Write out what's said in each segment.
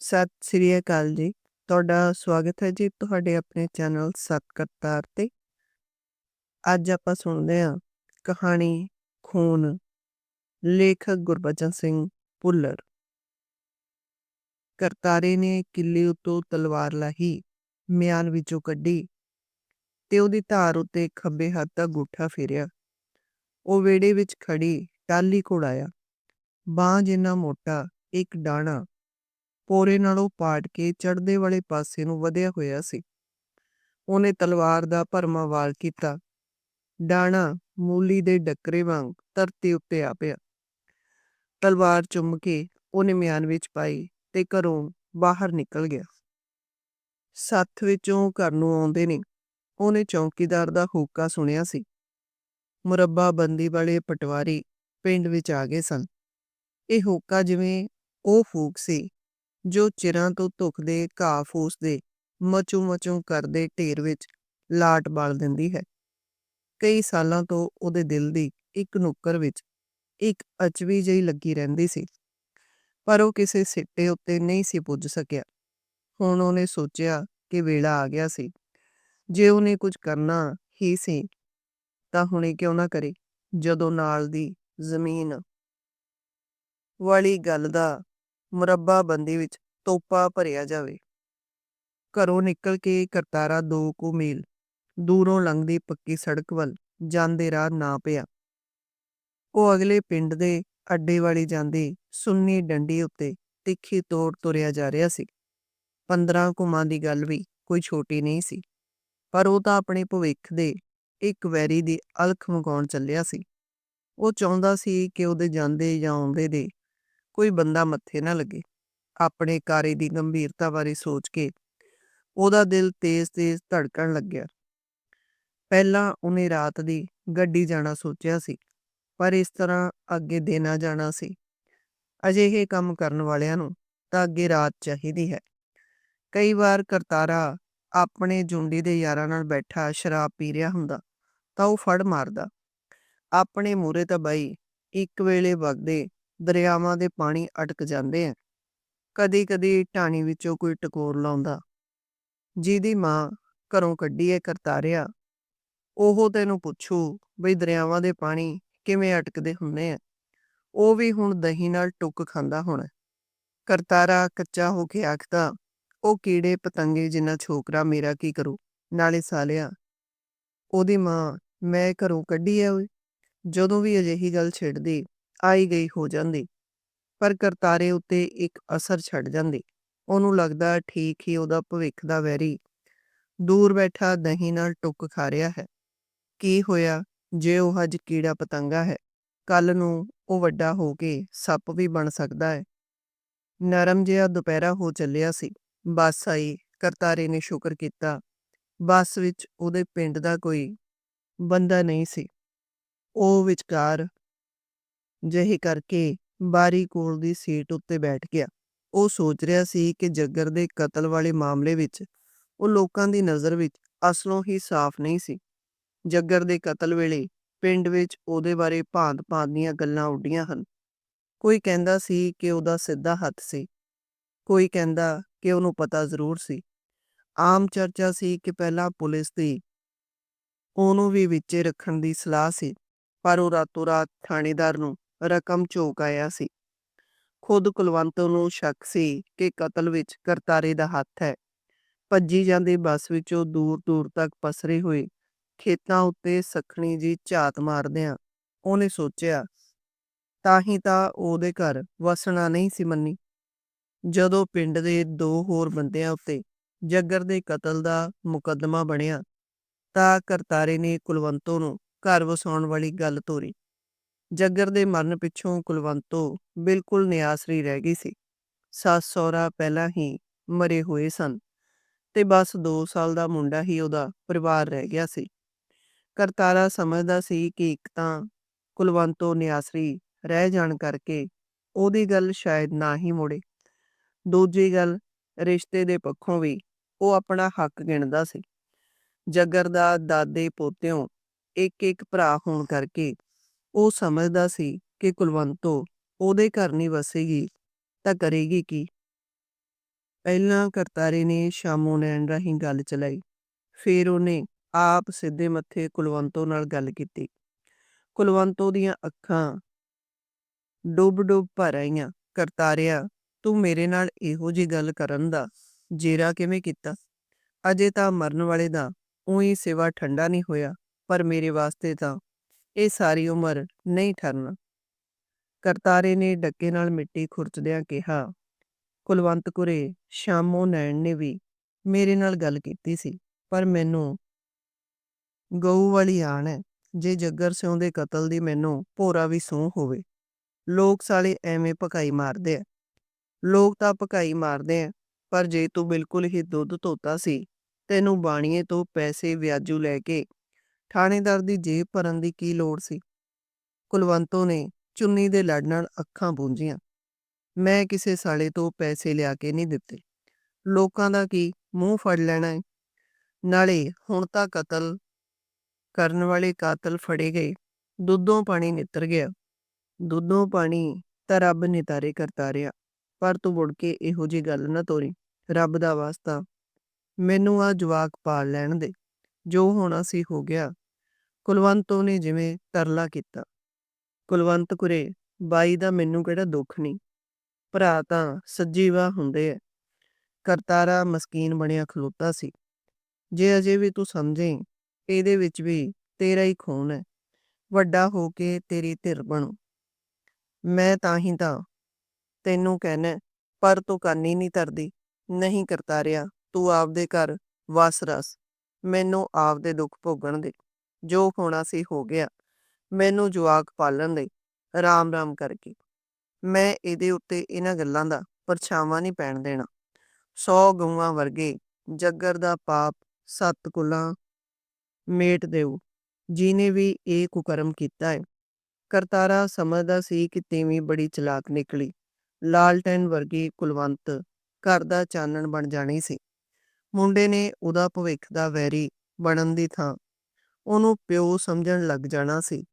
ਸਤਿ ਸ੍ਰੀ ਅਕਾਲ ਜੀ। ਤੁਹਾਡਾ ਸਵਾਗਤ ਹੈ ਜੀ ਤੁਹਾਡੇ ਆਪਣੇ ਚੈਨਲ ਸਤਕਰਤਾਰ ਤੇ। ਅੱਜ ਆਪਾਂ ਸੁਣਦੇ ਹਾਂ ਕਹਾਣੀ ਖੂਨ, ਲੇਖਕ ਗੁਰਬਚਨ ਸਿੰਘ ਭੁੱਲਰ। ਕਰਤਾਰੇ ਨੇ ਕਿੱਲੇ ਉਤੋਂ ਤਲਵਾਰ ਲਾਹੀ ਮਿਆਨ ਵਿੱਚੋਂ ਕੱਢੀ ਤੇ ਉਹਦੀ ਧਾਰ ਉੱਤੇ ਖੱਬੇ ਹੱਥ ਦਾ ਗੁੱਠਾ ਫੇਰਿਆ। ਉਹ ਵੇੜੇ ਵਿੱਚ ਖੜੀ ਟਾਲੀ ਘੋੜਾਇਆ ਬਾਂਹ ਜਿੰਨਾ ਮੋਟਾ, ਇੱਕ ਡਾਣਾ ਪੋਰੇ ਨਾਲੋਂ ਪਾੜ ਕੇ ਚੜਦੇ ਵਾਲੇ ਪਾਸੇ ਨੂੰ ਵਧਿਆ ਹੋਇਆ ਸੀ। ਉਹਨੇ ਤਲਵਾਰ ਦਾ ਭਰਮਾ ਵਾਲ ਕੀਤਾ। ਡਾਣਾ ਮੂਲੀ ਦੇ ਡੱਕਰੇ ਵਾਂਗ ਧਰਤੀ ਉੱਤੇ ਆ ਪਿਆ। ਤਲਵਾਰ ਚੁੰਮ ਕੇ ਉਹਨੇ ਮਿਆਨ ਵਿੱਚ ਪਾਈ ਤੇ ਘਰੋਂ ਬਾਹਰ ਨਿਕਲ ਗਿਆ। ਸੱਥ ਵਿੱਚੋਂ ਘਰ ਨੂੰ ਆਉਂਦੇ ਨੇ। ਉਹਨੇ ਚੌਕੀਦਾਰ ਦਾ ਹੋਕਾ ਸੁਣਿਆ ਸੀ। ਮੁਰੱਬਾ ਬੰਦੀ ਵਾਲੇ ਪਟਵਾਰੀ ਪਿੰਡ ਵਿੱਚ ਆ ਗਏ ਸਨ। ਇਹ ਹੋਕਾ ਜਿਵੇਂ ਉਹ ਫੂਕ ਸੀ ਜੋ ਚਿਰਾਂ ਤੋਂ ਧੁਖਦੇ, ਘਾਹ ਫੂਸਦੇ ਮਚੂ ਮਚੂ ਕਰਦੇ ਢੇਰ ਵਿੱਚ ਲਾਟ ਬਾਲ ਦਿੰਦੀ ਹੈ। ਕਈ ਸਾਲਾਂ ਤੋਂ ਉਹਦੇ ਦਿਲ ਦੀ ਇੱਕ ਨੁੱਕਰ ਵਿੱਚ ਇੱਕ ਅਚਵੀ ਜਿਹੀ ਲੱਗੀ ਰਹਿੰਦੀ ਸੀ, ਪਰ ਉਹ ਕਿਸੇ ਸਿੱਟੇ ਉੱਤੇ ਨਹੀਂ ਸੀ ਪੁੱਜ ਸਕਿਆ। ਹੁਣ ਉਹਨੇ ਸੋਚਿਆ ਕਿ ਵੇਲਾ ਆ ਗਿਆ ਸੀ। ਜੇ ਉਹਨੇ ਕੁਝ ਕਰਨਾ ਹੀ ਸੀ, ਤਾਂ ਹੁਣੇ ਕਿਉਂ ਨਾ ਕਰੇ, ਜਦੋਂ ਨਾਲ ਦੀ ਜ਼ਮੀਨ ਵਾਲੀ ਗੱਲ ਦਾ ਮੁਰੱਬਾ ਬੰਦੀ ਵਿੱਚ ਤੋਪਾ ਭਰਿਆ ਜਾਵੇ। ਘਰੋਂ ਨਿਕਲ ਕੇ ਕਰਤਾਰਾ ਦੋ ਕੁ ਮੀਲ ਦੂਰੋਂ ਲੰਘਦੀ ਪੱਕੀ ਸੜਕ ਵੱਲ ਜਾਂਦੇ ਰਾਹ ਨਾ ਪਿਆ। ਉਹ ਅਗਲੇ ਪਿੰਡ ਦੇ ਅੱਡੇ ਵਾਲੀ ਜਾਂਦੀ ਸੁੰਨੀ ਡੰਡੀ ਉੱਤੇ ਤਿੱਖੀ ਤੋੜ ਤੁਰਿਆ ਜਾ ਰਿਹਾ ਸੀ। 15 ਕੁਮਾਂ ਦੀ ਗੱਲ ਵੀ ਕੋਈ ਛੋਟੀ ਨਹੀਂ ਸੀ, ਪਰ ਉਹ ਤਾਂ ਆਪਣੇ ਭਵਿੱਖ ਦੇ ਇੱਕ ਵੈਰੀ ਦੀ ਅਲਖ ਮਗਾਉਣ ਚੱਲਿਆ ਸੀ। ਉਹ ਚਾਹੁੰਦਾ ਸੀ ਕਿ ਉਹਦੇ ਜਾਂਦੇ ਜਾਂ ਆਉਂਦੇ ਦੇ ਕੋਈ ਬੰਦਾ ਮੱਥੇ ਨਾ ਲੱਗੇ, ਆਪਣੇ ਕਾਰੇ ਦੀ ਗੰਭੀਰਤਾ ਬਾਰੇ ਸੋਚ ਕੇ ਉਹਦਾ ਦਿਲ ਤੇਜ਼-ਤੇਜ਼ ਧੜਕਣ ਲੱਗਿਆ। ਪਹਿਲਾਂ ਉਹਨੇ ਰਾਤ ਦੀ ਗੱਡੀ ਜਾਣਾ ਸੋਚਿਆ ਸੀ, ਪਰ ਇਸ ਤਰ੍ਹਾਂ ਅੱਗੇ ਦੇਣਾ ਜਾਣਾ ਸੀ। ਅਜਿਹੇ ਕੰਮ ਕਰਨ ਵਾਲਿਆਂ ਨੂੰ ਤਾਂ ਅੱਗੇ ਰਾਤ ਚਾਹੀਦੀ ਹੈ। ਕਈ ਵਾਰ ਕਰਤਾਰਾ ਆਪਣੇ ਜੁੰਡੀ ਦੇ ਯਾਰਾਂ ਨਾਲ ਬੈਠਾ ਸ਼ਰਾਬ ਪੀ ਰਿਹਾ ਹੁੰਦਾ ਤਾਂ ਉਹ ਫੜ ਮਾਰਦਾ। ਆਪਣੇ ਮੂਰੇ ਤਾਂ ਬਾਈ, ਇੱਕ ਵੇਲੇ ਵਗਦੇ ਦਰਿਆਵਾਂ ਦੇ ਪਾਣੀ ਅਟਕ ਜਾਂਦੇ ਆ। ਕਦੀ-ਕਦੀ ਢਾਣੀ ਵਿੱਚੋਂ ਕੋਈ ਟਕੋਰ ਲਾਉਂਦਾ। ਜਿਹਦੀ ਮਾਂ ਘਰੋਂ ਕੱਢੀ ਐ ਕਰਤਾਰਿਆ, ਉਹ ਤੈਨੂੰ ਪੁੱਛੂ ਬਈ ਦਰਿਆਵਾਂ ਦੇ ਪਾਣੀ ਕਿਵੇਂ ਅਟਕਦੇ ਹੁੰਦੇ ਆ। ਉਹ ਵੀ ਹੁਣ ਦਹੀਂ ਨਾਲ ਟੁੱਕ ਖਾਂਦਾ ਹੋਣਾ। ਕਰਤਾਰਾ ਕੱਚਾ ਹੋ ਕੇ ਆਖਦਾ, ਉਹ ਕੀੜੇ ਪਤੰਗੇ ਜਿੰਨਾ ਛੋਕਰਾ ਮੇਰਾ ਕੀ ਕਰੂ? ਨਾਲੇ ਸਾਲਿਆ, ਉਹਦੀ ਮਾਂ, ਮੈਂ ਘਰੋਂ ਕੱਢੀ ਐ ਓਏ। ਜਦੋਂ ਵੀ ਅਜਿਹੀ ਗੱਲ ਛਿੜਦੀ ਆਈ ਗਈ ਹੋ ਜਾਂਦੀ, ਪਰ ਕਰਤਾਰੇ ਉੱਤੇ ਇੱਕ ਅਸਰ ਛੱਡ ਜਾਂਦੀ। ਉਹਨੂੰ ਲੱਗਦਾ ਠੀਕ ਹੀ ਉਹਦਾ ਭਵਿੱਖ ਦਾ ਵੈਰੀ ਦੂਰ ਬੈਠਾ ਦਹੀਂ ਨਾਲ ਟੁੱਕ ਖਾ ਰਿਹਾ ਹੈ। ਕੀ ਹੋਇਆ? ਜੇ ਉਹ ਅੱਜ ਕੀੜਾ ਪਤੰਗਾ ਹੈ, ਕੱਲ ਨੂੰ ਉਹ ਵੱਡਾ ਹੋ ਕੇ ਸੱਪ ਵੀ ਬਣ ਸਕਦਾ ਹੈ। ਨਰਮ ਜਿਹਾ ਦੁਪਹਿਰਾ ਹੋ ਚੱਲਿਆ ਸੀ। ਬੱਸ ਆਈ, ਕਰਤਾਰੇ ਨੇ ਸ਼ੁਕਰ ਕੀਤਾ। ਬੱਸ ਵਿੱਚ ਉਹਦੇ ਪਿੰਡ ਦਾ ਕੋਈ ਬੰਦਾ ਨਹੀਂ ਸੀ। ਉਹ ਵਿਚਕਾਰ ਜਿਹੀ ਕਰਕੇ ਬਾਰੀ ਕੋਲ ਦੀ ਸੀਟ ਉੱਤੇ ਬੈਠ ਗਿਆ। ਉਹ ਸੋਚ ਰਿਹਾ ਸੀ ਕਿ ਜੱਗਰ ਦੇ ਕਤਲ ਵਾਲੇ ਮਾਮਲੇ ਵਿੱਚ ਉਹ ਲੋਕਾਂ ਦੀ ਨਜ਼ਰ ਵਿੱਚ ਅਸਲੋਂ ਹੀ ਸਾਫ਼ ਨਹੀਂ ਸੀ। ਜੱਗਰ ਦੇ ਕਤਲ ਵੇਲੇ ਪਿੰਡ ਵਿੱਚ ਉਹਦੇ ਬਾਰੇ ਭਾਂਤ-ਭਾਂਤ ਦੀਆਂ ਗੱਲਾਂ ਉੱਡੀਆਂ ਹਨ। ਕੋਈ ਕਹਿੰਦਾ ਸੀ ਕਿ ਉਹਦਾ ਸਿੱਧਾ ਹੱਥ ਸੀ। ਕੋਈ ਕਹਿੰਦਾ ਕਿ ਉਹਨੂੰ ਪਤਾ ਜ਼ਰੂਰ ਸੀ। ਆਮ ਚਰਚਾ ਸੀ ਕਿ ਪਹਿਲਾਂ ਪੁਲਿਸ ਦੀ ਉਹਨੂੰ ਵੀ ਵਿੱਚੇ ਰੱਖਣ ਦੀ ਸਲਾਹ ਸੀ, ਪਰ ਉਹ ਰਾਤੋਂ ਰਾਤ ਥਾਣੇਦਾਰ ਨੂੰ ਰਕਮ ਝੋਕ ਆਇਆ ਸੀ। ਖੁਦ ਕੁਲਵੰਤ ਨੂੰ ਸ਼ੱਕ ਸੀ ਕਿ ਕਤਲ ਵਿੱਚ ਕਰਤਾਰੇ ਦਾ ਹੱਥ ਹੈ। ਭੱਜੀ ਜਾਂਦੀ ਬੱਸ ਵਿੱਚੋਂ ਦੂਰ ਦੂਰ ਤੱਕ ਪਸਰੇ ਹੋਏ ਖੇਤਾਂ ਉੱਤੇ ਸਖਣੀ ਜੀ ਝਾਤ ਮਾਰਦਿਆਂ ਉਹਨੇ ਸੋਚਿਆ, ਤਾਂ ਹੀ ਤਾਂ ਉਹਦੇ ਘਰ ਵਸਣਾ ਨਹੀਂ ਸੀ ਮੰਨੀ। ਜਦੋਂ ਪਿੰਡ ਦੇ ਦੋ ਹੋਰ ਬੰਦਿਆਂ ਉੱਤੇ ਜੱਗਰ ਦੇ ਕਤਲ ਦਾ ਮੁਕੱਦਮਾ ਬਣਿਆ ਤਾਂ ਕਰਤਾਰੇ ਨੇ ਕੁਲਵੰਤੋਂ ਨੂੰ ਘਰ ਵਸਾਉਣ ਵਾਲੀ ਗੱਲ ਤੋਰੀ। ਜੱਗਰ ਦੇ ਮਰਨ ਪਿੱਛੋਂ ਕੁਲਵੰਤੋ ਬਿਲਕੁਲ ਨਿਆਸਰੀ ਰਹਿ ਗਈ ਸੀ। ਸੱਸ ਸਹੁਰਾ ਪਹਿਲਾਂ ਹੀ ਮਰੇ ਹੋਏ ਸਨ ਤੇ ਬਸ 2 ਸਾਲ ਦਾ ਮੁੰਡਾ ਹੀ ਉਹਦਾ ਪਰਿਵਾਰ ਰਹਿ ਗਿਆ ਸੀ। ਕਰਤਾਰਾ ਸਮਝਦਾ ਸੀ ਕਿ ਇੱਕ ਤਾਂ ਕੁਲਵੰਤੋ ਨਿਆਸਰੀ ਰਹਿ ਜਾਣ ਕਰਕੇ ਉਹਦੀ ਗੱਲ ਸ਼ਾਇਦ ਨਾ ਹੀ ਮੁੜੇ। ਦੂਜੀ ਗੱਲ, ਰਿਸ਼ਤੇ ਦੇ ਪੱਖੋਂ ਵੀ ਉਹ ਆਪਣਾ ਹੱਕ ਗਿਣਦਾ ਸੀ। ਜੱਗਰ ਦਾ ਦਾਦੇ ਪੋਤਿਓਂ ਇੱਕ ਇੱਕ ਭਰਾ ਹੋਣ ਕਰਕੇ ਉਹ ਸਮਝਦਾ ਸੀ ਕਿ ਕੁਲਵੰਤੋ ਉਹਦੇ ਘਰ ਨਹੀਂ ਵਸੇਗੀ ਤਾਂ ਕਰੇਗੀ ਕੀ? ਪਹਿਲਾਂ ਕਰਤਾਰੇ ਨੇ ਸ਼ਾਮੋ ਨੈਣ ਰਾਹੀਂ ਗੱਲ ਚਲਾਈ। ਫਿਰ ਉਹਨੇ ਆਪ ਸਿੱਧੇ ਮੱਥੇ ਕੁਲਵੰਤੋ ਨਾਲ ਗੱਲ ਕੀਤੀ। ਕੁਲਵੰਤੋ ਦੀਆਂ ਅੱਖਾਂ ਡੁੱਬ ਡੁੱਬ ਭਰ ਆਈਆਂ। ਕਰਤਾਰਿਆ, ਤੂੰ ਮੇਰੇ ਨਾਲ ਇਹੋ ਜੀ ਗੱਲ ਕਰਨ ਦਾ ਜੇਰਾ ਕਿਵੇਂ ਕੀਤਾ? ਅਜੇ ਤਾਂ ਮਰਨ ਵਾਲੇ ਦਾ ਉਹੀ ਸਿਵਾ ਠੰਡਾ ਨਹੀਂ ਹੋਇਆ, ਪਰ ਮੇਰੇ ਵਾਸਤੇ ਤਾਂ ਇਹ ਸਾਰੀ ਉਮਰ ਨਹੀਂ ਠਰਨਾ। ਕਰਤਾਰੇ ਨੇ ਡੱਕੇ ਨਾਲ ਮਿੱਟੀ ਖੁਰਚਦਿਆਂ ਕਿਹਾ, ਕੁਲਵੰਤ ਕੁਰੇ, ਸ਼ਾਮੋ ਨੈਣ ਨੇ ਵੀ ਮੇਰੇ ਨਾਲ ਗੱਲ ਕੀਤੀ ਸੀ, ਪਰ ਮੈਨੂੰ ਗਊ ਵਾਲੀ ਆਣ ਹੈ, ਜੇ ਜੱਗਰ ਸਿਉਂ ਦੇ ਕਤਲ ਦੀ ਮੈਨੂੰ ਭੋਰਾ ਵੀ ਸੂਹ ਹੋਵੇ। ਲੋਕ ਸਾਲੇ ਐਵੇਂ ਪਕਾਈ ਮਾਰਦੇ ਆ। ਲੋਕ ਤਾਂ ਪਕਾਈ ਮਾਰਦੇ ਆ, ਪਰ ਜੇ ਤੂੰ ਬਿਲਕੁਲ ਹੀ ਦੁੱਧ ਧੋਤਾ ਸੀ, ਤੈਨੂੰ ਬਾਣੀਏ ਤੋਂ ਪੈਸੇ ਵਿਆਜੂ ਲੈ ਕੇ ਥਾਣੇਦਾਰ ਦੀ ਜੇਬ ਭਰਨ ਦੀ ਕੀ ਲੋੜ ਸੀ? ਕੁਲਵੰਤੋਂ ਨੇ ਚੁੰਨੀ ਦੇ ਲੜ ਨਾਲ ਅੱਖਾਂ ਪੂੰਝੀਆਂ ਮੈਂ ਕਿਸੇ ਸਾਲੇ ਤੋਂ ਪੈਸੇ ਲਿਆ ਕੇ ਨਹੀਂ ਦਿੱਤੇ। ਲੋਕਾਂ ਦਾ ਕੀ ਮੂੰਹ ਫੜ ਲੈਣਾ ਹੈ ਨਾਲੇ ਹੁਣ ਤਾਂ ਕਤਲ ਕਰਨ ਵਾਲੇ ਕਾਤਲ ਫੜੇ ਗਏ। ਦੁੱਧੋਂ ਪਾਣੀ ਨਿੱਤਰ ਗਿਆ। ਦੁੱਧੋਂ ਪਾਣੀ ਤਾਂ ਰੱਬ ਨਿਤਾਰੇ ਕਰਤਾ ਰਿਹਾ। ਪਰ ਤੂੰ ਮੁੜ ਕੇ ਇਹੋ ਜੀ ਗੱਲ ਨਾ ਤੋਰੀ। ਰੱਬ ਦਾ ਵਾਸਤਾ। ਮੈਨੂੰ ਆ ਜਵਾਕ ਪਾਲ ਲੈਣ ਦੇ। ਜੋ ਹੋਣਾ ਸੀ ਹੋ ਗਿਆ ਕੁਲਵੰਤੋਂ ਨੇ ਜਿਵੇਂ ਤਰਲਾ ਕੀਤਾ। ਕੁਲਵੰਤ ਕੁਰੇ, ਬਾਈ ਦਾ ਮੈਨੂੰ ਕਿਹੜਾ ਦੁੱਖ ਨਹੀਂ ਭਰਾ ਤਾਂ ਸੱਜੀ ਹੁੰਦੇ ਐ। ਕਰਤਾਰਾ ਮਸਕੀਨ ਬਣਿਆ ਖਲੋਤਾ ਸੀ। ਜੇ ਅਜੇ ਵੀ ਤੂੰ ਸਮਝੇ, ਇਹਦੇ ਵਿੱਚ ਵੀ ਤੇਰਾ ਹੀ ਖੂਨ ਹੈ ਵੱਡਾ ਹੋ ਕੇ ਤੇਰੀ ਧਿਰ ਬਣੂ। ਮੈਂ ਤਾਂ ਹੀ ਤਾਂ ਤੈਨੂੰ ਕਹਿਣਾ, ਪਰ ਤੂੰ ਕੰਨੀ ਨਹੀਂ ਧਰਦੀ। ਨਹੀਂ ਕਰਤਾਰਿਆ, ਤੂੰ ਆਪਦੇ ਘਰ ਵਸ ਰਸ। ਮੈਨੂੰ ਆਪਦੇ ਦੁੱਖ ਭੋਗਣ ਦੇ। ਜੋ ਹੋਣਾ ਸੀ ਹੋ ਗਿਆ। ਮੈਨੂੰ ਜਵਾਕ ਪਾਲਣ ਲਈ ਰਾਮ ਰਾਮ ਕਰਕੇ। ਮੈਂ ਇਹਦੇ ਉੱਤੇ ਇਹਨਾਂ ਗੱਲਾਂ ਦਾ ਪਰਛਾਵਾਂ ਨਹੀਂ ਪੈਣ ਦੇਣਾ। ਸੌ ਗਊਆਂ ਵਰਗੇ ਜੱਗਰ ਦਾ ਪਾਪ ਸੱਤ ਕੁਲਾਂ ਮੇਟ ਦੇਉ ਜਿਹਨੇ ਵੀ ਇਹ ਕੁਕਰਮ ਕੀਤਾ ਹੈ ਕਰਤਾਰਾ ਸਮਝਦਾ ਸੀ ਕਿ ਤੀਵੀਂ ਬੜੀ ਚਲਾਕ ਨਿਕਲੀ। ਲਾਲਟੈਨ ਵਰਗੀ ਕੁਲਵੰਤ ਘਰ ਦਾ ਚਾਨਣ ਬਣ ਜਾਣੀ ਸੀ। ਮੁੰਡੇ ਨੇ ਉਹਦਾ ਭਵਿੱਖ ਦਾ ਵੈਰੀ ਬਣਨ ਦੀ ਥਾਂ ਉਹਨੂੰ ਪਿਓ ਸਮਝਣ ਲੱਗ ਜਾਣਾ ਸੀ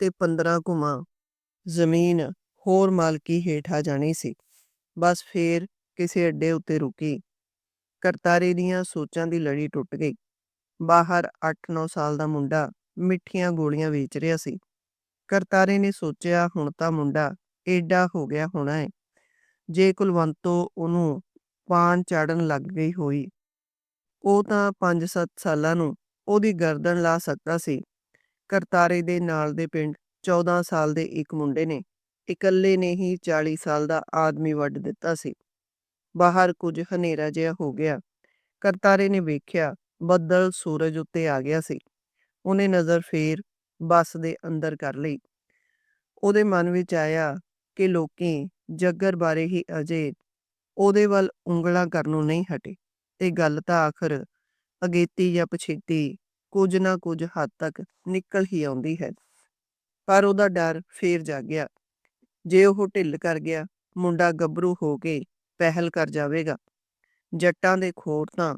ਤੇ 15 ਘੁਮਾ ਜ਼ਮੀਨ ਹੋਰ ਮਾਲਕੀ ਹੇਠ ਆ ਜਾਣੀ ਸੀ। ਬਸ ਫੇਰ ਕਿਸੇ ਅੱਡੇ ਉੱਤੇ ਰੁਕੀ। ਕਰਤਾਰੇ ਦੀਆਂ ਸੋਚਾਂ ਦੀ ਲੜੀ ਟੁੱਟ ਗਈ। ਬਾਹਰ 8-9 ਸਾਲ ਦਾ ਮੁੰਡਾ ਮਿੱਠੀਆਂ ਗੋਲੀਆਂ ਵੇਚ ਰਿਹਾ ਸੀ। ਕਰਤਾਰੇ ਨੇ ਸੋਚਿਆ, ਹੁਣ ਤਾਂ ਮੁੰਡਾ ਏਡਾ ਹੋ ਗਿਆ ਹੋਣਾ ਹੈ ਜੇ ਕੁਲਵੰਤੋ ਉਹਨੂੰ ਪਾਣ ਚਾੜਨ ਲੱਗ ਗਈ ਹੋਈ, ਉਹ ਤਾਂ 5-7 ਸਾਲਾਂ ਨੂੰ ਉਹਦੀ ਗਰਦਨ ਲਾ ਸਕਦਾ ਸੀ। ਕਰਤਾਰੇ ਦੇ ਨਾਲ ਦੇ ਪਿੰਡ 14 ਸਾਲ ਦੇ ਇੱਕ ਮੁੰਡੇ ਨੇ ਇਕੱਲੇ ਨੇ ਹੀ 40 ਸਾਲ ਦਾ ਆਦਮੀ ਵੱਢ ਦਿੱਤਾ ਸੀ। ਬਾਹਰ ਕੁਝ ਹਨੇਰਾ ਜਿਹਾ ਹੋ ਗਿਆ। ਕਰਤਾਰੇ ਨੇ ਵੇਖਿਆ ਬੱਦਲ ਸੂਰਜ ਉੱਤੇ ਆ ਗਿਆ ਸੀ। ਉਹਨੇ ਨਜ਼ਰ ਫੇਰ ਬੱਸ ਦੇ ਅੰਦਰ ਕਰ ਲਈ। ਉਹਦੇ ਮਨ ਵਿੱਚ ਆਇਆ ਕਿ ਲੋਕੀ ਜੱਗਰ ਬਾਰੇ ਹੀ ਅਜੇ ਉਹਦੇ ਵੱਲ ਉਂਗਲਾਂ ਕਰਨ ਨੂੰ ਨਹੀਂ ਹਟੇ। ਤੇ ਗੱਲ ਤਾਂ ਆਖਰ ਅਗੇਤੀ ਜਾਂ ਪਛੇਤੀ ਕੁਝ ਨਾ ਕੁਝ ਹੱਦ ਤੱਕ ਨਿਕਲ ਹੀ ਆਉਂਦੀ ਹੈ। ਪਰ ਉਹਦਾ ਡਰ ਫੇਰ ਜਾਗਿਆ ਜੇ ਉਹ ਢਿੱਲ ਕਰ ਗਿਆ, ਮੁੰਡਾ ਗੱਭਰੂ ਹੋ ਕੇ ਪਹਿਲ ਕਰ ਜਾਵੇਗਾ। ਜੱਟਾਂ ਦੇ ਖੋਰ ਤਾਂ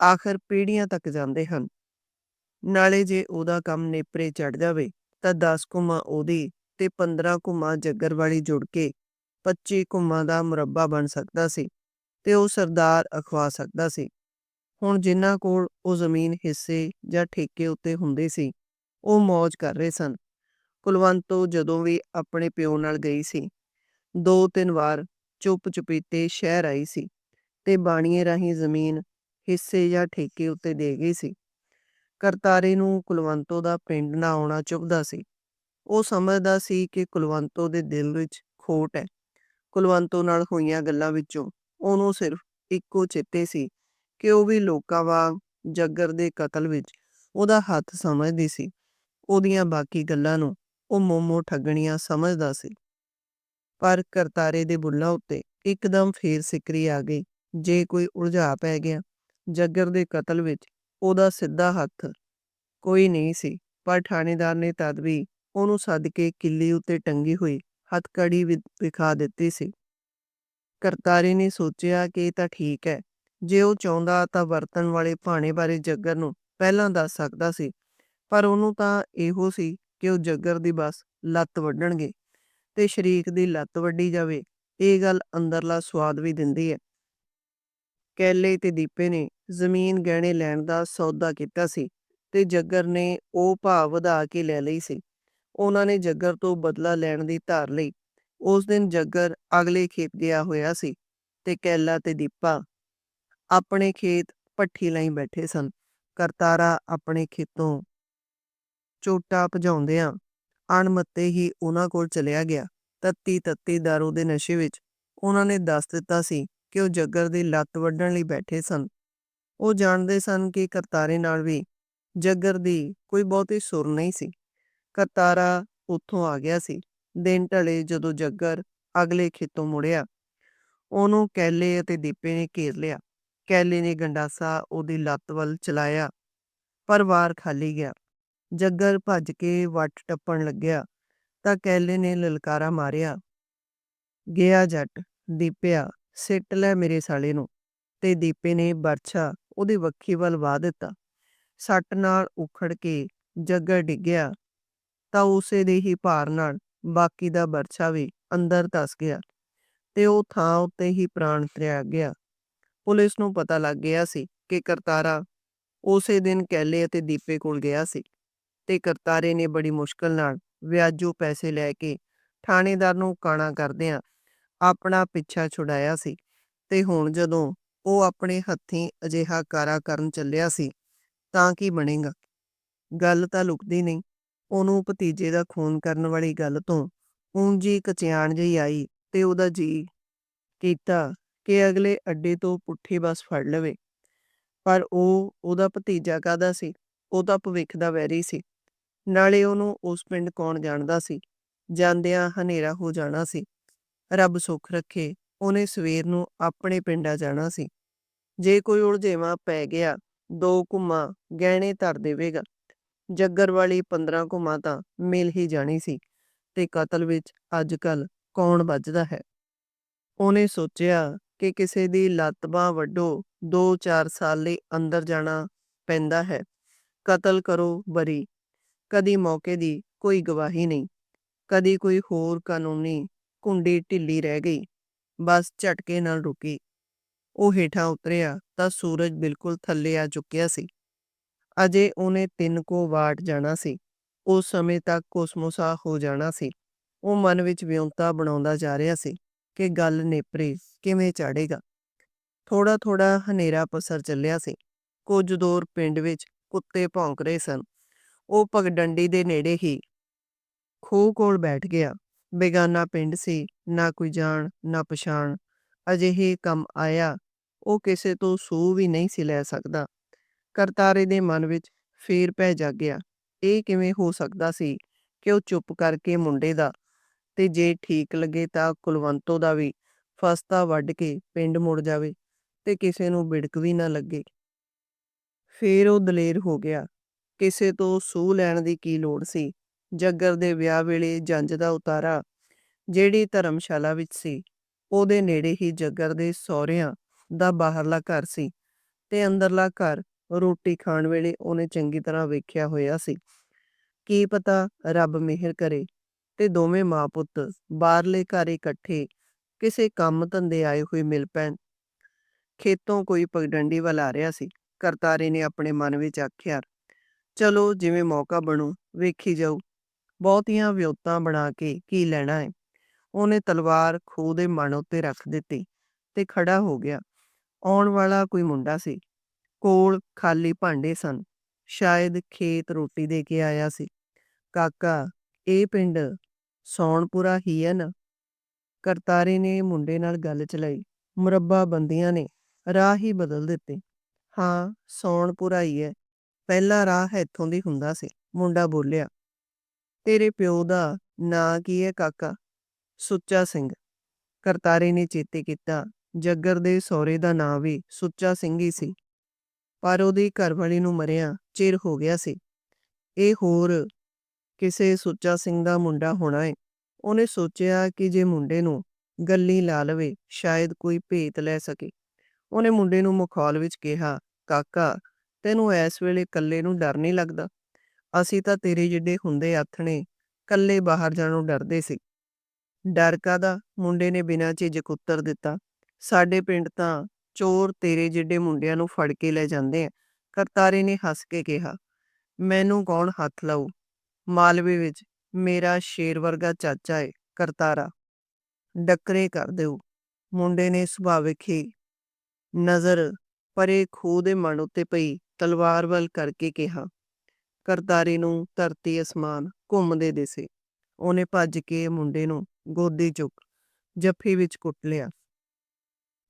ਆਖਰ ਪੀੜੀਆਂ ਤੱਕ ਜਾਂਦੇ ਹਨ। ਨਾਲੇ ਜੇ ਉਹਦਾ ਕੰਮ ਨੇਪਰੇ ਚੜ ਜਾਵੇ, ਤਾਂ 10 ਕੁਮਾ ਉਹਦੀ ਤੇ 15 ਕੁਮਾ ਜੱਗਰ ਵਾਲੀ ਜੁੜ ਕੇ 25 ਕੁਮਾ ਦਾ ਮੁਰੱਬਾ ਬਣ ਸਕਦਾ ਸੀ ਤੇ ਉਹ ਸਰਦਾਰ ਅਖਵਾ ਸਕਦਾ ਸੀ। ਹੁਣ ਜਿਨ੍ਹਾਂ ਕੋਲ ਉਹ ਜ਼ਮੀਨ, ਹਿੱਸੇ ਜਾਂ ਠੇਕੇ ਉੱਤੇ ਹੁੰਦੇ ਸੀ, ਉਹ ਮौज ਕਰ ਰਹੇ ਸਨ। ਕੁਲਵੰਤੋ ਜਦੋਂ ਵੀ ਆਪਣੇ ਪਿਓ ਨਾਲ ਗਈ ਸੀ, ਦੋ ਤਿੰਨ ਵਾਰ ਚੁੱਪ ਚੁਪੀਤੇ ਸ਼ਹਿਰ ਆਈ ਸੀ ਤੇ ਬਾਣੀਏ ਰਾਹੀਂ ਜ਼ਮੀਨ, ਹਿੱਸੇ ਜਾਂ ਠੇਕੇ ਉੱਤੇ ਦੇ ਗਈ ਸੀ। ਕਰਤਾਰੇ ਨੂੰ ਕੁਲਵੰਤੋ ਦਾ ਪਿੰਡ ਨਾ ਆਉਣਾ ਚੁਭਦਾ ਸੀ। ਉਹ ਸਮਝਦਾ ਸੀ ਕਿ ਕੁਲਵੰਤੋ ਦੇ ਦਿਲ ਵਿੱਚ ਖੋਟ ਹੈ। ਕੁਲਵੰਤੋ ਨਾਲ ਹੋਈਆਂ ਗੱਲਾਂ ਵਿੱਚੋਂ ਉਹਨੂੰ ਸਿਰਫ ਇੱਕੋ ਚਿੱਤੇ ਸੀ ਕਿ ਉਹ ਵੀ ਲੋਕਾਂ ਵਾਂਗ ਜੱਗਰ ਦੇ ਕਤਲ ਵਿੱਚ ਉਹਦਾ ਹੱਥ ਸਮਝਦੀ ਸੀ। ਉਹਦੀਆਂ ਬਾਕੀ ਗੱਲਾਂ ਨੂੰ ਉਹ ਮੋਮੋ ਠੱਗਣੀਆਂ ਸਮਝਦਾ ਸੀ। ਪਰ ਕਰਤਾਰੇ ਦੇ ਬੁੱਲਾਂ ਉੱਤੇ ਇੱਕਦਮ ਫੇਰ ਸਿਕਰੀ ਆ ਗਈ। ਜੇ ਕੋਈ ਉਲਝਾ ਪੈ ਗਿਆ, ਜੱਗਰ ਦੇ ਕਤਲ ਵਿੱਚ ਉਹਦਾ ਸਿੱਧਾ ਹੱਥ ਕੋਈ ਨਹੀਂ ਸੀ, ਪਰ ਥਾਣੇਦਾਰ ਨੇ ਤਦ ਵੀ ਉਹਨੂੰ ਸੱਦ ਕੇ ਕਿੱਲੀ ਉੱਤੇ ਟੰਗੀ ਹੋਈ ਹੱਥਕੜੀ ਵੀ, ਵਿਖਾ ਦਿੱਤੀ ਸੀ। ਕਰਤਾਰੇ ਨੇ ਸੋਚਿਆ ਕਿ ਇਹ ਤਾਂ ਠੀਕ ਹੈ ਜੇ ਉਹ ਚਾਹੁੰਦਾ ਤਾਂ ਵਰਤਣ ਵਾਲੇ ਭਾਣੇ ਬਾਰੇ ਜੱਗਰ ਨੂੰ ਪਹਿਲਾਂ ਦੱਸ ਸਕਦਾ ਸੀ, ਪਰ ਉਹਨੂੰ ਤਾਂ ਇਹੋ ਸੀ ਕਿ ਉਹ ਜੱਗਰ ਦੀ ਬਸ ਲੱਤ ਵੱਢਣਗੇ ਤੇ ਸ਼ਰੀਕ ਦੀ ਲੱਤ ਵੱਢੀ ਜਾਵੇ, ਇਹ ਗੱਲ ਅੰਦਰਲਾ ਸਵਾਦ ਵੀ ਦਿੰਦੀ ਹੈ। ਕੈਲੇ ਤੇ ਦੀਪੇ ਨੇ ਜ਼ਮੀਨ ਗਹਿਣੇ ਲੈਣ ਦਾ ਸੌਦਾ ਕੀਤਾ ਸੀ ਤੇ ਜੱਗਰ ਨੇ ਉਹ ਭਾਅ ਵਧਾ ਕੇ ਲੈ ਲਈ ਸੀ। ਉਹਨਾਂ ਨੇ ਜੱਗਰ ਤੋਂ ਬਦਲਾ ਲੈਣ ਦੀ ਧਾਰ ਲਈ। ਉਸ ਦਿਨ ਜੱਗਰ ਅਗਲੇ ਖੇਤ ਗਿਆ ਹੋਇਆ ਸੀ ਤੇ ਕੈਲਾ ਤੇ ਦੀਪਾ ਆਪਣੇ ਖੇਤ ਪੱਠੀ ਲਈ ਬੈਠੇ ਸਨ। ਕਰਤਾਰਾ ਆਪਣੇ ਖੇਤੋਂ ਚੋਟਾ ਭਜਾਉਂਦਿਆਂ ਅਣਮੱਤੇ ਹੀ ਉਹਨਾਂ ਕੋਲ ਚਲਿਆ ਗਿਆ। ਤੱਤੀ ਤੱਤੀ ਦਾਰੂ ਦੇ ਨਸ਼ੇ ਵਿੱਚ ਉਹਨਾਂ ਨੇ ਦੱਸ ਦਿੱਤਾ ਸੀ ਕਿ ਉਹ ਜੱਗਰ ਦੀ ਲੱਤ ਵੱਢਣ ਲਈ ਬੈਠੇ ਸਨ। ਉਹ ਜਾਣਦੇ ਸਨ ਕਿ ਕਰਤਾਰੇ ਨਾਲ ਵੀ ਜੱਗਰ ਦੀ ਕੋਈ ਬਹੁਤੀ ਸੁਰ ਨਹੀਂ ਸੀ। ਕਰਤਾਰਾ ਉੱਥੋਂ ਆ ਗਿਆ ਸੀ। ਦਿਨ ਢਲੇ ਜਦੋਂ ਜੱਗਰ ਅਗਲੇ ਖੇਤੋਂ ਮੁੜਿਆ। ਉਹਨੂੰ ਕੈਲੇ ਅਤੇ ਦੀਪੇ ਨੇ ਘੇਰ ਲਿਆ। ਕੈਲੇ ਨੇ ਗੰਡਾਸਾ ਉਹਦੀ ਲੱਤ ਵੱਲ ਚਲਾਇਆ, ਪਰ ਵਾਰ ਖਾਲੀ ਗਿਆ। ਜੱਗਰ ਭੱਜ ਕੇ ਵੱਟ ਟੱਪਣ ਲੱਗਿਆ, ਤਾਂ ਕੈਲੇ ਨੇ ਲਲਕਾਰਾ ਮਾਰਿਆ, ਗਿਆ ਜੱਟ, ਦੀਪਿਆ, ਸਿੱਟ ਲੈ ਮੇਰੇ ਸਾਲੇ ਨੂੰ। ਤੇ ਦੀਪੇ ਨੇ ਬਰਛਾ ਉਹਦੀ ਵੱਖੀ ਵੱਲ ਵਾ ਦਿੱਤਾ। ਸੱਟ ਨਾਲ ਉਖੜ ਕੇ ਜੱਗਰ ਡਿੱਗਿਆ, ਤਾਂ ਉਸੇ ਦੇ ਹੀ ਭਾਰ ਨਾਲ ਬਾਕੀ ਦਾ ਬਰਛਾ ਵੀ ਅੰਦਰ ਧਸ ਗਿਆ ਤੇ ਉਹ ਥਾਂ ਉੱਤੇ ਹੀ ਪ੍ਰਾਣ ਤਿਆਗ ਗਿਆ। ਪੁਲਿਸ ਨੂੰ ਪਤਾ ਲੱਗ ਗਿਆ ਸੀ ਕਿ ਕਰਤਾਰਾ ਉਸੇ ਦਿਨ ਕੈਲੇ ਅਤੇ ਦੀਪੇ ਕੋਲ ਗਿਆ ਸੀ ਤੇ ਕਰਤਾਰੇ ਨੇ ਬੜੀ ਮੁਸ਼ਕਲ ਨਾਲ ਵਿਆਜੂ ਪੈਸੇ ਲੈ ਕੇ ਥਾਣੇਦਾਰ ਨੂੰ ਕਾਣਾ ਕਰਦਿਆਂ ਆਪਣਾ ਪਿੱਛਾ ਛੁਡਾਇਆ ਸੀ ਤੇ ਹੁਣ ਜਦੋਂ ਉਹ ਆਪਣੇ ਹੱਥੀਂ ਅਜਿਹਾ ਕਾਰਾ ਕਰਨ ਚੱਲਿਆ ਸੀ ਤਾਂ ਕੀ ਬਣੇਗਾ? ਗੱਲ ਤਾਂ ਲੁਕਦੀ ਨਹੀਂ। ਉਹਨੂੰ ਭਤੀਜੇ ਦਾ ਖੂਨ ਕਰਨ ਵਾਲੀ ਗੱਲ ਤੋਂ ਉਂਜੀ ਕਚਿਆਣ ਜਿਹੀ ਆਈ ਤੇ ਉਹਦਾ ਜੀ ਕੀਤਾ ਕਿ ਅਗਲੇ ਅੱਡੇ ਤੋਂ ਪੁੱਠੀ ਬੱਸ ਫੜ ਲਵੇ। ਪਰ ਉਹ, ਉਹਦਾ ਭਤੀਜਾ ਕਾਦਾ ਸੀ? ਉਹ ਤਾਂ ਭਵਿੱਖ ਦਾ ਵੈਰੀ ਸੀ। ਨਾਲੇ ਉਹਨੂੰ ਉਸ ਪਿੰਡ ਕੌਣ ਜਾਣਦਾ ਸੀ? ਜਾਂਦਿਆਂ ਹਨੇਰਾ ਹੋ ਜਾਣਾ ਸੀ। ਰੱਬ ਸੁੱਖ ਰੱਖੇ, ਉਹਨੇ ਸਵੇਰ ਨੂੰ ਆਪਣੇ ਪਿੰਡਾ ਜਾਣਾ ਸੀ। ਜੇ ਕੋਈ ਉਲਝੇਵਾ ਪੈ ਗਿਆ, ਦੋ ਘੁੰਮਾਂ ਗਹਿਣੇ ਧਰ ਦੇਵੇਗਾ। ਜੱਗਰ ਵਾਲੀ 15 ਘੁੰਮਾਂ ਤਾਂ ਮਿਲ ਹੀ ਜਾਣੀ ਸੀ। ਤੇ ਕਤਲ ਵਿੱਚ ਅੱਜ ਕੱਲ ਕੌਣ ਵੱਜਦਾ ਹੈ? ਉਹਨੇ ਸੋਚਿਆ ਕਿ ਕਿਸੇ ਦੀ ਲੱਤ ਬਾਂਹ ਵੱਢੋ 2-4 ਸਾਲ ਲਈ ਅੰਦਰ ਜਾਣਾ ਪੈਂਦਾ ਹੈ। ਕਤਲ ਕਰੋ ਬਰੀ। ਕਦੀ ਮੌਕੇ ਦੀ ਕੋਈ ਗਵਾਹੀ ਨਹੀਂ। ਕਦੀ ਕੋਈ ਹੋਰ ਕਾਨੂੰਨੀ ਕੁੰਡੀ ਢਿੱਲੀ ਰਹਿ ਗਈ। ਬਸ ਝਟਕੇ ਨਾਲ ਰੁਕੀ। ਉਹ ਹੇਠਾਂ ਉਤਰਿਆ ਤਾਂ ਸੂਰਜ ਬਿਲਕੁਲ ਥੱਲੇ ਆ ਚੁੱਕਿਆ ਸੀ। ਅਜੇ ਉਹਨੇ ਤਿੰਨ ਕੋ ਵਾਟ ਜਾਣਾ ਸੀ। ਉਸ ਸਮੇਂ ਤੱਕ ਕੋਸਮੋਸਾ ਹੋ ਜਾਣਾ ਸੀ। ਉਹ ਮਨ ਵਿੱਚ ਵਿਉਂਤਾ ਬਣਾਉਂਦਾ ਜਾ ਰਿਹਾ ਸੀ। ਕਿ ਗੱਲ ਨੇਪਰੇ ਕਿਵੇਂ ਚਾੜੇਗਾ। ਥੋੜਾ ਥੋੜਾ ਹਨੇਰਾ ਪਸਰ ਚੱਲਿਆ ਸੀ। ਕੁਝ ਦੂਰ ਪਿੰਡ ਵਿੱਚ ਕੁੱਤੇ ਭੌਂਕ ਰਹੇ ਸਨ। ਉਹ ਪਗਡੰਡੀ ਦੇ ਨੇੜੇ ਹੀ ਖੂਹ ਕੋਲ ਬੈਠ ਗਿਆ। ਬੇਗਾਨਾ ਪਿੰਡ ਸੀ, ਨਾ ਕੋਈ ਜਾਣ, ਨਾ ਪਛਾਣ। ਅਜਿਹੇ ਕੰਮ ਆਇਆ, ਉਹ ਕਿਸੇ ਤੋਂ ਸੂ ਵੀ ਨਹੀਂ ਸੀ ਲੈ ਸਕਦਾ। ਕਰਤਾਰੇ ਦੇ ਮਨ ਵਿੱਚ ਫੇਰ ਪੈ ਜਾਗਿਆ। ਇਹ ਕਿਵੇਂ ਹੋ ਸਕਦਾ ਸੀ ਕਿ ਉਹ ਚੁੱਪ ਕਰਕੇ ਮੁੰਡੇ ਦਾ ਤੇ ਜੇ ਠੀਕ ਲੱਗੇ ਤਾਂ ਕੁਲਵੰਤੋ ਦਾ ਵੀ ਫਸਤਾ ਵੱਢ ਕੇ ਪਿੰਡ ਮੁੜ ਜਾਵੇ ਤੇ ਕਿਸੇ ਨੂੰ ਬਿੜਕ ਵੀ ਨਾ ਲੱਗੇ। ਫੇਰ ਉਹ ਦਲੇਰ ਹੋ ਗਿਆ। ਕਿਸੇ ਤੋਂ ਸੂਹ ਲੈਣ ਦੀ ਕੀ ਲੋੜ ਸੀ? ਜੱਗਰ ਦੇ ਵਿਆਹ ਵੇਲੇ ਜੰਜ ਦਾ ਉਤਾਰਾ, ਜਿਹੜੀ ਧਰਮਸ਼ਾਲਾ ਵਿੱਚ ਸੀ, ਉਹਦੇ ਨੇੜੇ ਹੀ ਜੱਗਰ ਦੇ ਸਹੁਰਿਆਂ ਦਾ ਬਾਹਰਲਾ ਘਰ ਸੀ ਤੇ ਅੰਦਰਲਾ ਘਰ ਰੋਟੀ ਖਾਣ ਵੇਲੇ ਉਹਨੇ ਚੰਗੀ ਤਰ੍ਹਾਂ ਵੇਖਿਆ ਹੋਇਆ ਸੀ। ਕੀ ਪਤਾ ਰੱਬ ਮਿਹਰ ਕਰੇ। ਤੇ ਦੋਵੇਂ ਮਾਂ ਪੁੱਤ ਬਾਹਰਲੇ ਘਰ ਇਕੱਠੇ ਕਿਸੇ ਕੰਮ ਧੰਦੇ ਆਏ ਹੋਏ ਮਿਲ ਪੈਣ। ਖੇਤੋਂ ਕੋਈ ਪਗਡੰਡੀ ਵੱਲ ਆ ਰਿਹਾ ਸੀ। ਕਰਤਾਰੇ ਨੇ ਆਪਣੇ ਮਨ ਵਿੱਚ ਆਖਿਆ, ਚਲੋ, ਜਿਵੇਂ ਮੌਕਾ ਬਣੂ, ਵੇਖੀ ਜਾਊ। ਬਹੁਤੀਆਂ ਵਿਉਤਾਂ ਬਣਾ ਕੇ ਕੀ ਲੈਣਾ ਹੈ ਉਹਨੇ ਤਲਵਾਰ ਖੂਹ ਦੇ ਮਣ ਉੱਤੇ ਰੱਖ ਦਿੱਤੀ ਤੇ ਖੜਾ ਹੋ ਗਿਆ। ਆਉਣ ਵਾਲਾ ਕੋਈ ਮੁੰਡਾ ਸੀ। ਕੋਲ ਖਾਲੀ ਭਾਂਡੇ ਸਨ। ਸ਼ਾਇਦ ਖੇਤ ਰੋਟੀ ਦੇ ਕੇ ਆਇਆ ਸੀ। ਕਾਕਾ, ਇਹ ਪਿੰਡ ਸੌਣਪੁਰਾ ਹੀ ਹੈ ਨਾ। ਕਰਤਾਰੇ ਨੇ ਮੁੰਡੇ ਨਾਲ ਗੱਲ ਚਲਾਈ। ਮੁਰੱਬਾ ਬੰਦੀਆਂ ਨੇ ਰਾਹ ਹੀ ਬਦਲ ਦਿੱਤੇ। ਹਾਂ ਸੌਣਪੁਰਾ ਹੀ ਹੈ ਪਹਿਲਾ ਰਾਹ ਇੱਥੋਂ ਦੀ ਹੁੰਦਾ ਸੀ। ਮੁੰਡਾ ਬੋਲਿਆ, ਤੇਰੇ ਪਿਓ ਦਾ ਨਾਂ ਕੀ ਹੈ ਕਾਕਾ? ਸੁੱਚਾ ਸਿੰਘ। ਕਰਤਾਰੇ ਨੇ ਚੇਤੇ ਕੀਤਾ, ਜੱਗਰ ਦੇ ਸਹੁਰੇ ਦਾ ਨਾਂ ਵੀ ਸੁੱਚਾ ਸਿੰਘ ਹੀ ਸੀ। ਪਰ ਉਹਦੀ ਘਰਵਾਲੀ ਨੂੰ ਮਰਿਆ ਚਿਰ ਹੋ ਗਿਆ ਸੀ। ਇਹ ਹੋਰ ਕਿਸੇ ਸੁੱਚਾ ਸਿੰਘ ਦਾ ਮੁੰਡਾ ਹੋਣਾ ਏ। ਉਹਨੇ ਸੋਚਿਆ ਕਿ ਜੇ ਮੁੰਡੇ ਨੂੰ ਗੱਲੀ ਲਾ ਲਵੇ, ਸ਼ਾਇਦ ਕੋਈ ਭੇਤ ਲੈ ਸਕੇ। ਉਹਨੇ ਮੁੰਡੇ ਨੂੰ ਮਖੌਲ ਵਿੱਚ ਕਿਹਾ, ਕਾਕਾ, ਤੈਨੂੰ ਇਸ ਵੇਲੇ ਇਕੱਲੇ ਨੂੰ ਡਰ ਨਹੀਂ ਲੱਗਦਾ। ਅਸੀਂ ਤਾਂ ਤੇਰੇ ਜਿੱਡੇ ਹੁੰਦੇ ਆਥਣੇ ਇਕੱਲੇ ਬਾਹਰ ਜਾਣੋਂ ਡਰਦੇ ਸੀ। ਡਰ ਕਾਦਾ ਮੁੰਡੇ ਨੇ ਬਿਨਾਂ ਝਿਜਕ ਉੱਤਰ ਦਿੱਤਾ। ਸਾਡੇ ਪਿੰਡ ਤਾਂ ਚੋਰ ਤੇਰੇ ਜਿੱਡੇ ਮੁੰਡਿਆਂ ਨੂੰ ਫੜ ਕੇ ਲੈ ਜਾਂਦੇ ਆ। ਕਰਤਾਰੇ ਨੇ ਹੱਸ ਕੇ ਕਿਹਾ, ਮੈਨੂੰ ਕੌਣ ਹੱਥ ਲਾਊ? ਮਾਲਵੇ ਵਿੱਚ ਮੇਰਾ ਸ਼ੇਰ ਵਰਗਾ ਚਾਚਾ ਏ, ਕਰਤਾਰਾ। ਡੱਕਰੇ ਕਰ ਦਿਓ। ਮੁੰਡੇ ਨੇ ਸੁਭਾਵਿਕ ਹੀ ਨਜ਼ਰ ਪਰੇ ਖੂਹ ਦੇ ਮਣ ਉੱਤੇ ਪਈ, ਤਲਵਾਰ ਵੱਲ ਕਰਕੇ ਕਿਹਾ, ਕਰਤਾਰੇ ਨੂੰ ਧਰਤੀ ਅਸਮਾਨ ਘੁੰਮਦੇ ਦਿਸੇ। ਉਹਨੇ ਭੱਜ ਕੇ ਮੁੰਡੇ ਨੂੰ ਗੋਦੀ ਚੁੱਕ, ਜੱਫੀ ਵਿੱਚ ਕੁੱਟ ਲਿਆ।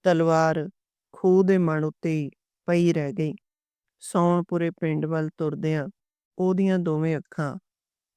ਤਲਵਾਰ ਖੂਹ ਦੇ ਮਣ ਉੱਤੇ ਪਈ ਰਹਿ ਗਈ। ਸੌਣਪੁਰੇ ਪਿੰਡ ਵੱਲ ਤੁਰਦਿਆਂ ਉਹਦੀਆਂ ਦੋਵੇਂ ਅੱਖਾਂ